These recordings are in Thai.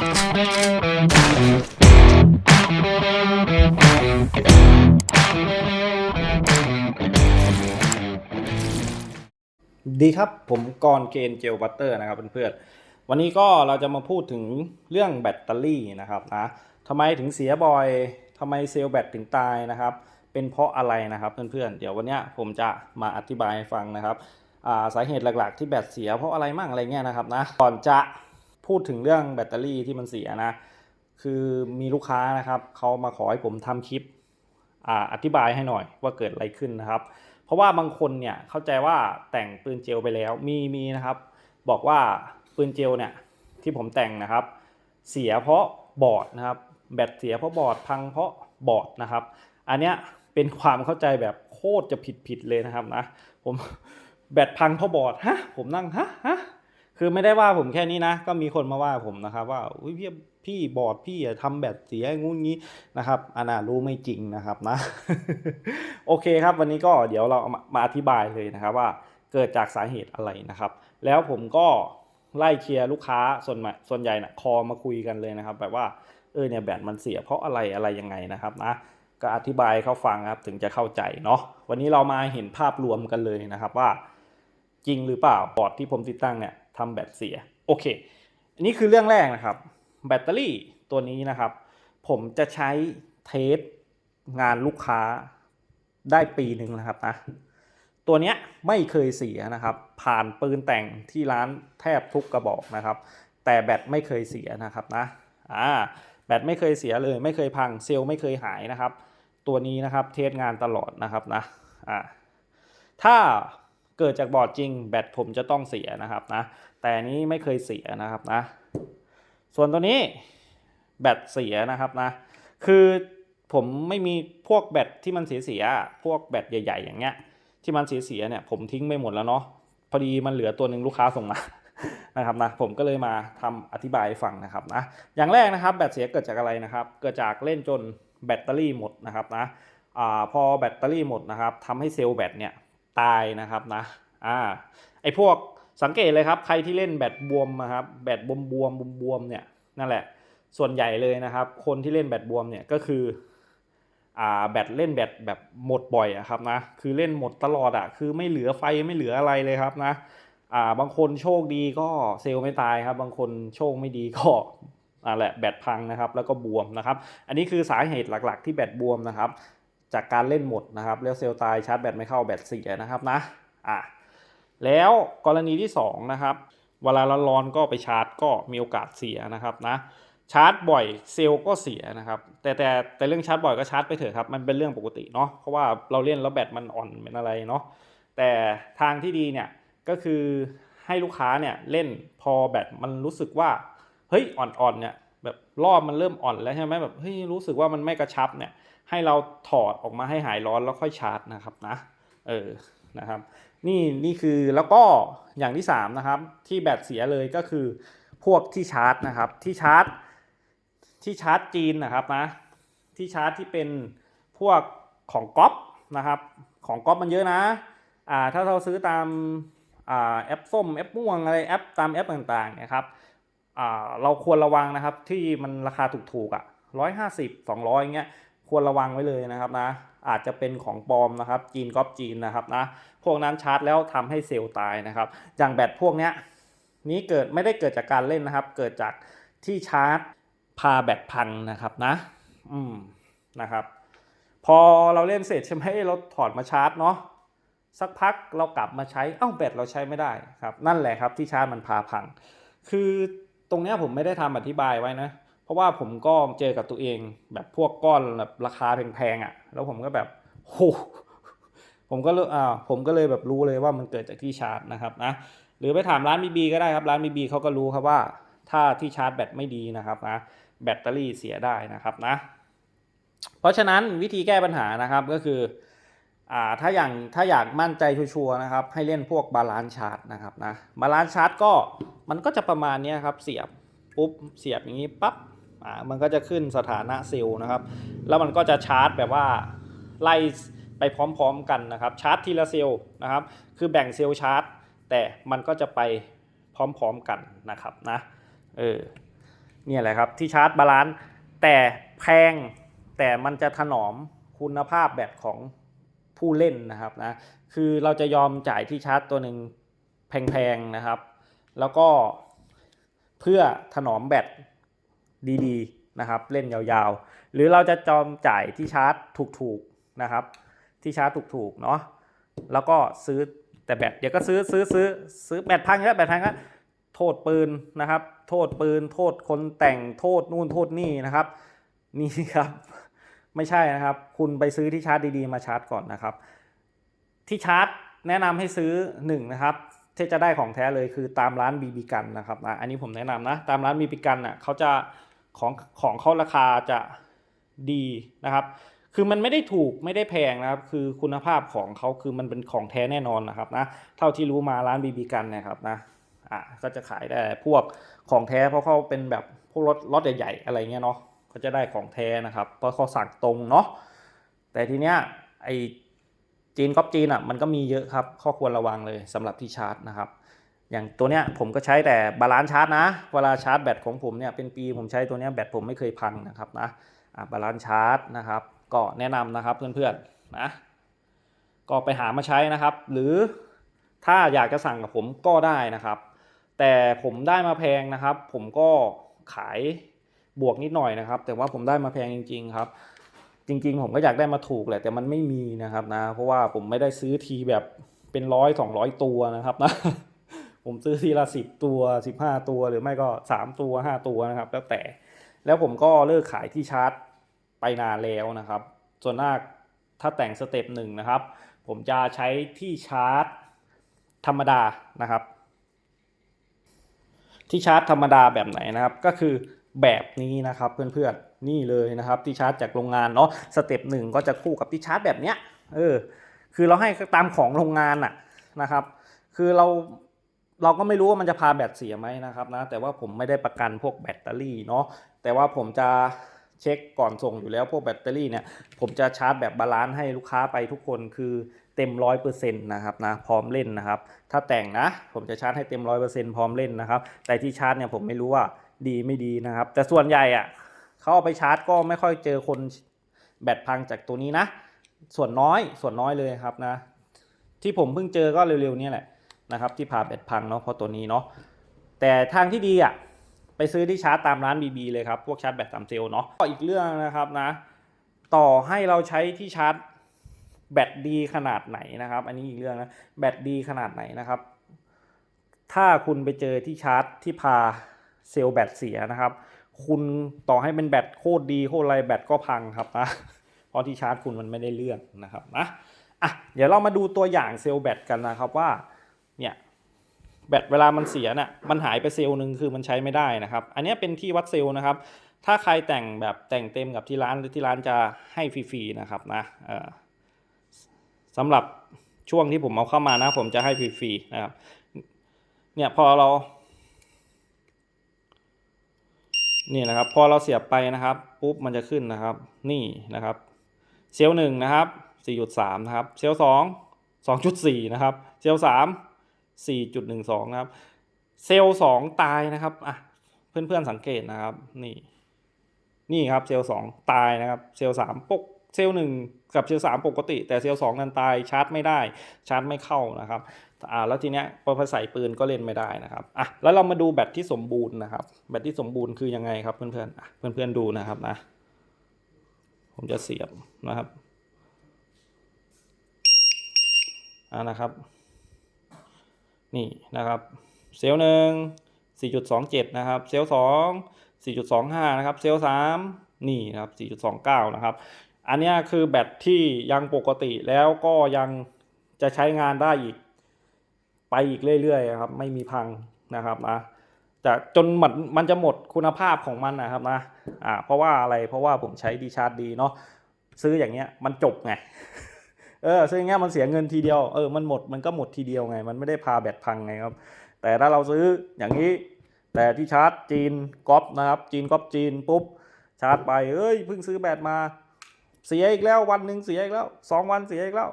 ดีครับผมกรเกณฑ์เจลบัตเตอร์นะครับเพื่อนๆวันนี้ก็เราจะมาพูดถึงเรื่องแบตเตอรี่นะครับนะทำไมถึงเสียบ่อยทำไมเซลล์แบตถึงตายนะครับ เป็นเพราะอะไรนะครับเพื่อนๆเดี๋ยววันนี้ผมจะมาอธิบายให้ฟังนะครับาสาเหตุหลักๆ ที่แบตเสียเพราะอะไรมั่งอะไรเงี้ยนะครับนะก่อนจะ พูดถึงเรื่องแบตเตอรี่ที่มันเสียนะ คือมีลูกค้านะครับเขามาขอให้ผมทำคลิปออธิบายให้หน่อยว่าเกิดอะไรขึ้นนะครับ เพราะว่าบางคนเนี่ยเข้าใจว่าแต่งปืนเจลไปแล้วมีมีนะครับ บอกว่าปืนเจลเนี่ยที่ผมแต่งนะครับ เสียเพราะบอร์ดนะครับ แบตเสียเพราะบอร์ดพังเพราะบอร์ดนะครับ อันเนี้ยเป็นความเข้าใจแบบโคตรจะผิดผิดเลยนะครับนะผมแบตพังเพราะบอร์ดฮะผมนั่งฮะฮะ คือไม่ได้ว่าผมแค่นี้นะ ก็มีคนมาว่าผมนะครับ ว่าอุ้ยพี่พี่บอดพี่อะทำแบตเสียงูงี้นะครับอันน่ารู้ไม่จริงนะครับนะ โอเคครับ วันนี้ก็เดี๋ยวเรามามาอธิบายเลยนะครับว่าเกิดจากสาเหตุอะไรนะครับ แล้วผมก็ไล่เคลียร์ลูกค้าส่วนใหญ่ส่วนใหญ่นะคอมาคุยกันเลยนะครับ แบบว่าเออเนี่ยแบตมันเสียเพราะอะไรอะไรยังไงนะครับนะก็อธิบายเขาฟังครับถึงจะเข้าใจเนาะวันนี้เรามาเห็นภาพรวมกันเลยนะครับว่า จริงหรือเปล่าบอร์ดที่ผมติดตั้งเนี่ย ทำแบตเสีย โอเค อันนี้คือเรื่องแรกนะครับ แบตเตอรี่ตัวนี้นะครับ ผมจะใช้เทสงานลูกค้าได้ปีหนึ่งนะครับนะตัวเนี้ยไม่เคยเสียนะครับ ผ่านปืนแต่งที่ร้านแทบทุกกระบอกนะครับ แต่แบตไม่เคยเสียนะครับนะอ่าแบตไม่เคยเสียเลยไม่เคยพังเซลล์ไม่เคยหายนะครับ ตัวนี้นะครับเทสงานตลอดนะครับนะอ่าถ้า เกิดจากบอร์ดจริงแบตผมจะต้องเสียนะครับนะ แต่นี้ไม่เคยเสียนะครับนะ ส่วนตัวนี้แบตเสียนะครับนะ คือผมไม่มีพวกแบตที่มันเสียๆพวกแบตใหญ่ ๆ อย่างเงี้ย ที่มันเสียๆเนี่ยผมทิ้งไปหมดแล้วเนาะ พอดีมันเหลือตัวหนึ่งลูกค้าส่งมานะครับนะผมก็เลยมาทำอธิบายฟังนะครับนะอย่างแรกนะครับแบตเสียเกิดจากอะไรนะครับ เกิดจากเล่นจนแบตเตอรี่หมดนะครับนะอพอแบตเตอรี่หมดนะครับทำให้เซลล์แบตเนี่ย ตายนะครับนะอ่าไอพวกสังเกตเลยครับ ใครที่เล่นแบตบวมนะครับแบตบวมบวมบวมๆเนี่ยนั่นแหละ ส่วนใหญ่เลยนะครับ คนที่เล่นแบตบวมเนี่ยก็คืออ่าแบตเล่นแบตแบบหมดบ่อยอะครับนะคือเล่นหมดตลอดอะคือไม่เหลือไฟไม่เหลืออะไรเลยครับนะอ่าบางคนโชคดีก็เซลล์ไม่ตายครับ บางคนโชคไม่ดีก็อ่าแหละแบตพังนะครับ แล้วก็บวมนะครับ อันนี้คือสาเหตุหลัก ๆ ที่แบตบวมนะครับ จากการเล่นหมดนะครับแล้วเซลล์ตายชาร์จแบตไม่เข้าแบตเสียนะครับนะอะแล้วกรณีที่สองนะครับ เวลาร้อนๆก็ไปชาร์จก็มีโอกาสเสียนะครับนะชาร์จบ่อยเซลล์ก็เสียนะครับแต่แต่แต่เรื่องชาร์จบ่อยก็ชาร์จไปเถอะครับมันเป็นเรื่องปกติเนาะเพราะว่าเราเล่นแล้วแบตมันอ่อนเป็นอะไรเนาะแต่ทางที่ดีเนี่ยก็คือให้ลูกค้าเนี่ยเล่นพอแบตมันรู้สึกว่าเฮ้ยอ่อนๆเนี่ยแบบรอบมันเริ่มอ่อนแล้วใช่ไหมแบบเฮ้ยรู้สึกว่ามันไม่กระชับเนี่ย ให้เราถอดออกมาให้หายร้อนแล้วค่อยชาร์จนะครับนะเออนะครับนี่นี่คือแล้วก็อย่างที่สามนะครับที่แบตเสียเลยก็คือพวกที่ชาร์จนะครับที่ชาร์จ ที่ชาร์จจีนนะครับนะที่ชาร์จที่เป็นพวกของก๊อปนะครับของก๊อปมันเยอะนะอ่าถ้าเราซื้อตามอ่าแอปส้มแอปม่วงอะไรแอปตามแอปต่างๆนะครับอ่าเราควรระวังนะครับที่มันราคาถูกๆอะร้อยห้าสิบสองร้อยเงี้ย ควรระวังไว้เลยนะครับนะ อาจจะเป็นของปลอมนะครับจีนก๊อปจีนนะครับนะ พวกนั้นชาร์จแล้วทำให้เซลล์ตายนะครับ อย่างแบตพวกเนี้ยนี้เกิดไม่ได้เกิดจากการเล่นนะครับ เกิดจากที่ชาร์จพาแบตพังนะครับนะ อืมนะครับ พอเราเล่นเสร็จใช่ไหมเราถอดมาชาร์จเนาะสักพักเรากลับมาใช้เอ้าแบตเราใช้ไม่ได้ครับ นั่นแหละครับที่ชาร์จมันพาพัง คือตรงเนี้ยผมไม่ได้ทำอธิบายไว้นะ ราะว่าผมก็เจอกับตัวเองแบบพวกก้อนแบบราคาแพงๆอะ่ะ แล้วผมก็แบบโหผมก็เลยอ่าผมก็เลยแบบรู้เลยว่ามันเกิดจากที่ชาร์จนะครับนะหรือไปถามร้านบีบีก็ได้ครับร้านบีบีเขาก็รู้ครับว่า ถ้าที่ชาร์จแบตไม่ดีนะครับนะแบตเตอรี่เสียได้นะครับนะ เพราะฉะนั้นวิธีแก้ปัญหานะครับก็คืออ่าถ้าอย่างถ้าอยากมั่นใจชัวร์นะครับ ให้เล่นพวกบาลานซ์ชาร์จนะครับนะบาลานซ์ชาร์จก็มันก็จะประมาณนี้ครับเสียบปุ๊บเสียบอย่างนี้ปั๊บ อ่ามันก็จะขึ้นสถานะเซลล์นะครับ แล้วมันก็จะชาร์จแบบว่าไล่ไปพร้อมๆกันนะครับ ชาร์จทีละเซลล์นะครับ คือแบ่งเซลล์ชาร์จ แต่มันก็จะไปพร้อมๆกันนะครับนะ เออ เนี่ยแหละครับที่ชาร์จบาลานซ์แต่แพงแต่มันจะถนอมคุณภาพแบตของผู้เล่นนะครับนะ คือเราจะยอมจ่ายที่ชาร์จตัวหนึ่งแพงๆนะครับ แล้วก็เพื่อถนอมแบต ดีๆนะครับ เล่นยาวๆ หรือเราจะจอมจ่ายที่ชาร์จถูกๆนะครับ ที่ชาร์จถูกๆเนาะแล้วก็ซื้อแต่แบตเดี๋ยวก็ซื้อซื้อซื้อซื้อแบตพังแล้วแบตพังแล้วโทษปืนนะครับ โทษปืน โทษคนแต่งโทษนู่นโทษนี่นะครับ นี่ครับไม่ใช่นะครับ คุณไปซื้อที่ชาร์จดีๆ มาชาร์จก่อนนะครับ ที่ชาร์จแนะนำให้ซื้อหนึ่งนะครับที่จะได้ของแท้เลยคือตามร้านบีบีกันนะครับอันนี้ผมแนะนำนะ ตามร้านบีบีกันอะเขาจะ ของของเขาราคาจะดีนะครับ คือมันไม่ได้ถูกไม่ได้แพงนะครับ คือคุณภาพของเขาคือมันเป็นของแท้แน่นอนนะครับนะ เท่าที่รู้มาร้านบีบีกันนะครับนะ อะก็จะขายได้พวกของแท้เพราะเขาเป็นแบบพวกรถรถใหญ่ๆอะไรเงี้ยเนาะเขาจะได้ของแท้นะครับ เพราะเขาสั่งตรงเนาะ แต่ทีเนี้ยไอจีนก๊อปจีนอะมันก็มีเยอะครับ ข้อควรระวังเลยสำหรับที่ชาร์จนะครับ อย่างตัวเนี้ยผมก็ใช้แต่บาลานซ์ชาร์จนะ เวลาชาร์จแบตของผมเนี่ยเป็นปีผมใช้ตัวเนี้ยแบตผมไม่เคยพังนะครับนะบาลานซ์ชาร์จนะครับ ก็แนะนำนะครับเพื่อนๆนะก็ไปหามาใช้นะครับ หรือถ้าอยากจะสั่งกับผมก็ได้นะครับ แต่ผมได้มาแพงนะครับ ผมก็ขายบวกนิดหน่อยนะครับ แต่ว่าผมได้มาแพงจริง ๆครับ จริง ๆ ผมก็อยากได้มาถูกแหละแต่มันไม่มีนะครับนะ เพราะว่าผมไม่ได้ซื้อทีแบบเป็นร้อยสองร้อยตัวนะครับนะ ผมซื้อทีละสิบตัวสิบห้าตัวหรือไม่ก็สามตัวห้าตัวนะครับ แล้วแต่แล้วผมก็เลิกขายที่ชาร์จไปนานแล้วนะครับ ส่วนมากถ้าแต่งสเต็ปหนึ่งนะครับ ผมจะใช้ที่ชาร์จธรรมดานะครับ ที่ชาร์จธรรมดาแบบไหนนะครับ ก็คือแบบนี้นะครับเพื่อนๆนี่เลยนะครับ ที่ชาร์จจากโรงงานเนาะสเต็ปหนึ่งก็จะคู่กับที่ชาร์จแบบเนี้ยเออคือเราให้ตามของโรงงานอะนะครับ คือเรา เราก็ไม่รู้ว่ามันจะพาแบตเสียไหมนะครับนะ แต่ว่าผมไม่ได้ประกันพวกแบตเตอรี่เนาะแต่ว่าผมจะเช็คก่อนส่งอยู่แล้วพวกแบตเตอรี่เนี่ยผมจะชาร์จแบบบาลานซ์ให้ลูกค้าไปทุกคนคือเต็มร้อยเปอร์เซ็นต์นะครับนะพร้อมเล่นนะครับ ถ้าแต่งนะ ผมจะชาร์จให้เต็มร้อยเปอร์เซ็นต์พร้อมเล่นนะครับ แต่ที่ชาร์จเนี่ยผมไม่รู้ว่าดีไม่ดีนะครับ แต่ส่วนใหญ่อะเขาเอาไปชาร์จก็ไม่ค่อยเจอคนแบตพังจากตัวนี้นะ ส่วนน้อยส่วนน้อยเลยครับนะ ที่ผมเพิ่งเจอก็เร็วๆเนี่ยแหละ นะครับที่พาแบตพังเนาะเพราะตัวนี้เนาะแต่ทางที่ดีอะไปซื้อที่ชาร์จตามร้าน BB เลยครับ พวกชาร์จแบตสามเซลล์เนาะก็อีกเรื่องนะครับนะ ต่อให้เราใช้ที่ชาร์จแบตดีขนาดไหนนะครับ อันนี้อีกเรื่องนะแบตดีขนาดไหนนะครับ ถ้าคุณไปเจอที่ชาร์จที่พาเซลล์แบตเสียนะครับ คุณต่อให้เป็นแบตโคตรดีโคตรไรแบตก็พังครับนะเพราะที่ชาร์จคุณมันไม่ได้เรื่องนะครับนะอะเดี๋ยวเรามาดูตัวอย่างเซลล์แบตกันนะครับว่า แบตเวลามันเสียน่ะมันหายไปเซลล์หนึ่งคือมันใช้ไม่ได้นะครับ อันนี้เป็นที่วัดเซลล์นะครับ ถ้าใครแต่งแบบแต่งเต็มกับที่ร้านหรือที่ร้านจะให้ฟรีๆนะครับนะสำหรับช่วงที่ผมเอาเข้ามานะ ผมจะให้ฟรีๆนะครับ เนี่ยพอเรา นี่นะครับ พอเราเสียบไปนะครับ ปุ๊บมันจะขึ้นนะครับ นี่นะครับ เซลล์หนึ่งนะครับ4.3นะครับ เซลล์สอง2.4นะครับ เซลล์สาม 4.12 นะครับ เซลล์สองตายนะครับอะเพื่อนๆสังเกตนะครับนี่นี่ครับเซลล์สองตายนะครับเซลล์สามปกเซลล์หนึ่งกับเซลล์สามปกติ แต่เซลล์สองนั้นตายชาร์จไม่ได้ชาร์จไม่เข้านะครับอ่าแล้วทีเนี้ยพอใส่ปืนก็เล่นไม่ได้นะครับอะแล้วเรามาดูแบตที่สมบูรณ์นะครับ แบตที่สมบูรณ์คือยังไงครับเพื่อนๆอะเพื่อนๆดูนะครับนะ ผมจะเสียบนะครับอ่านะครับ นี่นะครับเซลล์หนึ่ง4.27นะครับเซลล์สอง4.25นะครับเซลล์สามนี่นะครับ4.29นะครับ อันนี้คือแบตที่ยังปกติแล้วก็ยังจะใช้งานได้อีก ไปอีกเรื่อยๆครับ ไม่มีพังนะครับนะจะจนมันมันจะหมดคุณภาพของมันนะครับนะอ่าเพราะว่าอะไรเพราะว่าผมใช้ดีชาร์จดีเนาะซื้ออย่างเงี้ยมันจบไง เออซื้ออย่างเงี้ยมันเสียเงินทีเดียวเออมันหมดมันก็หมดทีเดียวไง มันไม่ได้พาแบตพังไงครับ แต่ถ้าเราซื้ออย่างนี้ แต่ที่ชาร์จจีนก๊อปนะครับ จีนก๊อปจีนปุ๊บชาร์จไปเอ้ยเพิ่งซื้อแบตมา เสียอีกแล้ววันหนึ่งเสียอีกแล้วสองวันเสียอีกแล้ว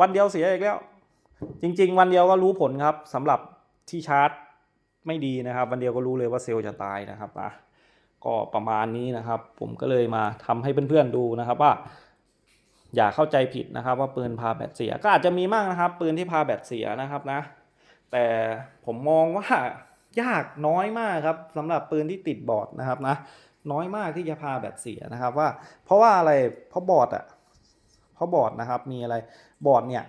วันเดียวเสียอีกแล้ว จริง ๆ วันเดียวก็รู้ผลครับสำหรับที่ชาร์จไม่ดีนะครับ วันเดียวก็รู้เลยว่าเซลล์จะตายนะครับนะก็ประมาณนี้นะครับ ผมก็เลยมาทำให้เพื่อนๆดูนะครับว่า อย่าเข้าใจผิดนะครับ ว่าปืนพาแบตเสียก็อาจจะมีมากนะครับ ปืนที่พาแบตเสียนะครับนะ แต่ผมมองว่ายากน้อยมากครับสำหรับปืนที่ติดบอร์ดนะครับนะน้อยมากที่จะพาแบตเสียนะครับว่า เพราะว่าอะไรเพราะบอร์ดอะเพราะบอร์ดนะครับมีอะไรบอร์ดเนี่ย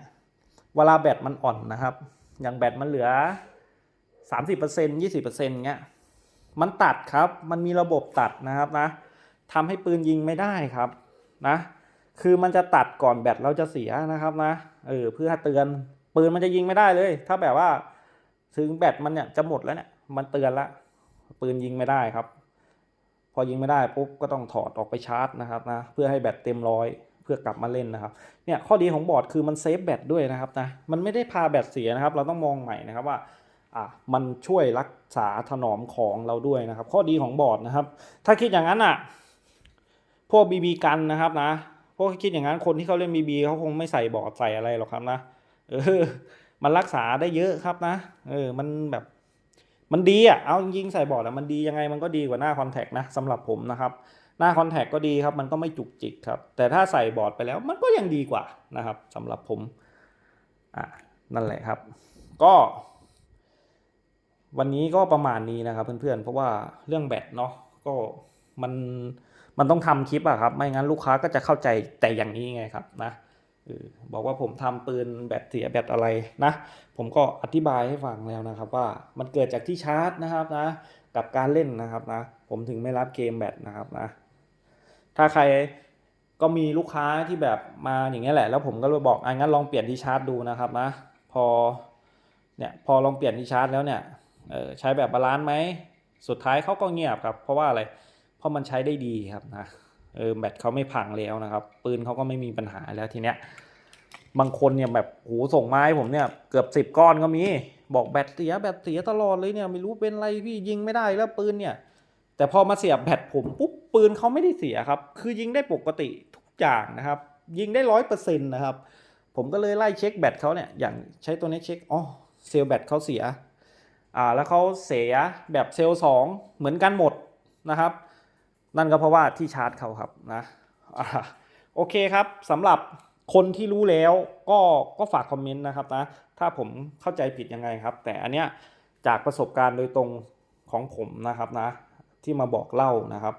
เวลาแบตมันอ่อนนะครับ อย่างแบตมันเหลือ 30% 20%เงี้ยมันตัดครับมันมีระบบตัดนะครับนะทำให้ปืนยิงไม่ได้ครับนะ คือมันจะตัดก่อนแบตเราจะเสียนะครับนะเออเพื่อเตือนปืนมันจะยิงไม่ได้เลย ถ้าแบบว่าถึงแบตมันเนี่ยจะหมดแล้วเนี่ยมันเตือนละปืนยิงไม่ได้ครับ พอยิงไม่ได้ปุ๊บก็ต้องถอดออกไปชาร์จนะครับนะเพื่อให้แบตเต็มร้อยเพื่อกลับมาเล่นนะครับเนี่ยข้อดีของบอร์ดคือมันเซฟแบตด้วยนะครับนะมันไม่ได้พาแบตเสียนะครับ เราต้องมองใหม่นะครับว่าอะมันช่วยรักษาถนอมของเราด้วยนะครับ ข้อดีของบอร์ดนะครับ ถ้าคิดอย่างนั้นอะพวกบีบีกันนะครับนะ พวกคิดอย่างนั้นคนที่เขาเล่นบีบีเขาคงไม่ใส่บอร์ดใส่อะไรหรอกครับนะเออมันรักษาได้เยอะครับนะ เออมันแบบมันดีอะเอาจริงใส่บอร์ดอะมันดียังไงมันก็ดีกว่าหน้าคอนแทคนะสำหรับผมนะครับ หน้าคอนแทคก็ดีครับ มันก็ไม่จุกจิกครับ แต่ถ้าใส่บอร์ดไปแล้วมันก็ยังดีกว่านะครับสำหรับผมอะนั่นแหละครับ ก็ วันนี้ก็ประมาณนี้นะครับเพื่อนๆ เพราะว่าเรื่องแบตเนาะก็มัน มันต้องทำคลิปอะครับ ไม่งั้นลูกค้าก็จะเข้าใจแต่อย่างนี้ไงครับนะบอกว่าผมทำปืนแบตเสียแบตอะไรนะ ผมก็อธิบายให้ฟังแล้วนะครับ ว่ามันเกิดจากที่ชาร์จนะครับนะ กับการเล่นนะครับนะ ผมถึงไม่รับเกมแบตนะครับนะ ถ้าใครก็มีลูกค้าที่แบบมาอย่างเงี้ยแหละ แล้วผมก็เลยบอกอะงั้นลองเปลี่ยนที่ชาร์จดูนะครับนะ พอเนี่ยพอลองเปลี่ยนที่ชาร์จแล้วเนี่ยใช้แบบบาลานซ์ไหมสุดท้ายเขาก็เงียบครับ เพราะว่าอะไรเพราะมันใช้ได้ดีครับนะเออแบตเขาไม่พังแล้วนะครับ ปืนเขาก็ไม่มีปัญหาแล้วทีเนี้ยบางคนเนี่ยแบบโหส่งไมาให้ผมเนี่ยเกือบสิบก้อนก็มี บอกแบตเสียแบตเสียตลอดเลยเนี่ยไม่รู้เป็นไรพี่ยิงไม่ได้แล้วปืนเนี่ย แต่พอมาเสียบแบตผมปุ๊บปืนเขาไม่ได้เสียครับ คือยิงได้ปกติทุกอย่างนะครับ ยิงได้ร้อยเปอร์เซ็นต์นะครับ ผมก็เลยไล่เช็คแบตเขาเนี่ยอย่างใช้ตัวนี้เช็คอ๋อเซลล์แบตเขาเสียอ่าแล้วเขาเสียแบบเซลล์สองเหมือนกันหมดนะครับ นั่นก็เพราะว่าที่ชาร์จเขาครับนะอ่าโอเคครับสำหรับคนที่รู้แล้วก็ก็ฝากคอมเมนต์นะครับนะถ้าผมเข้าใจผิดยังไงครับ แต่อันเนี้ยจากประสบการณ์โดยตรงของผมนะครับนะที่มาบอกเล่านะครับ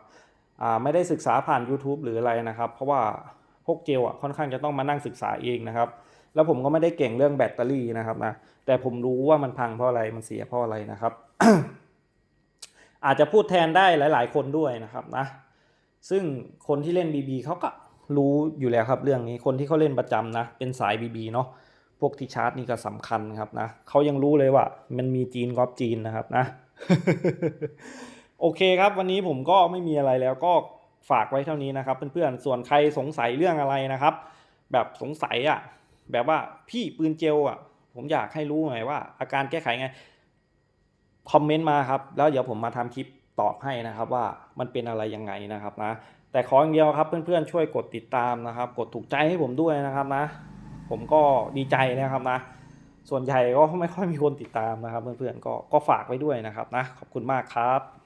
ไม่ได้ศึกษาผ่าน YouTube หรืออะไรนะครับ เพราะว่าพวกเจลอะค่อนข้างจะต้องมานั่งศึกษาเองนะครับ แล้วผมก็ไม่ได้เก่งเรื่องแบตเตอรี่นะครับนะแต่ผมรู้ว่ามันพังเพราะอะไรมันเสียเพราะอะไรนะครับ อาจจะพูดแทนได้หลาย ๆ คนด้วยนะครับนะซึ่งคนที่เล่น BB เขาก็รู้อยู่แล้วครับเรื่องนี้คนที่เขาเล่นประจำนะเป็นสาย BB เนาะพวกที่ชาร์จนี่ก็สำคัญครับนะเขายังรู้เลยว่า มันมีจีนกอบจีนนะครับนะ โอเคครับ วันนี้ผมก็ไม่มีอะไรแล้วก็ฝากไว้เท่านี้นะครับ เพื่อนๆส่วนใครสงสัยเรื่องอะไรนะครับ แบบสงสัยอะแบบว่าพี่ปืนเจลอะ ผมอยากให้รู้หน่อยว่า อาการแก้ไขไง คอมเมนต์มาครับ แล้วเดี๋ยวผมมาทำคลิปตอบให้นะครับว่ามันเป็นอะไรยังไงนะครับนะ แต่ขออย่างเดียวครับเพื่อนๆช่วยกดติดตามนะครับ กดถูกใจให้ผมด้วยนะครับนะ ผมก็ดีใจนะครับนะ ส่วนใหญ่ก็ไม่ค่อยมีคนติดตามนะครับ เพื่อนๆก็ก็ฝากไว้ด้วยนะครับนะขอบคุณมากครับ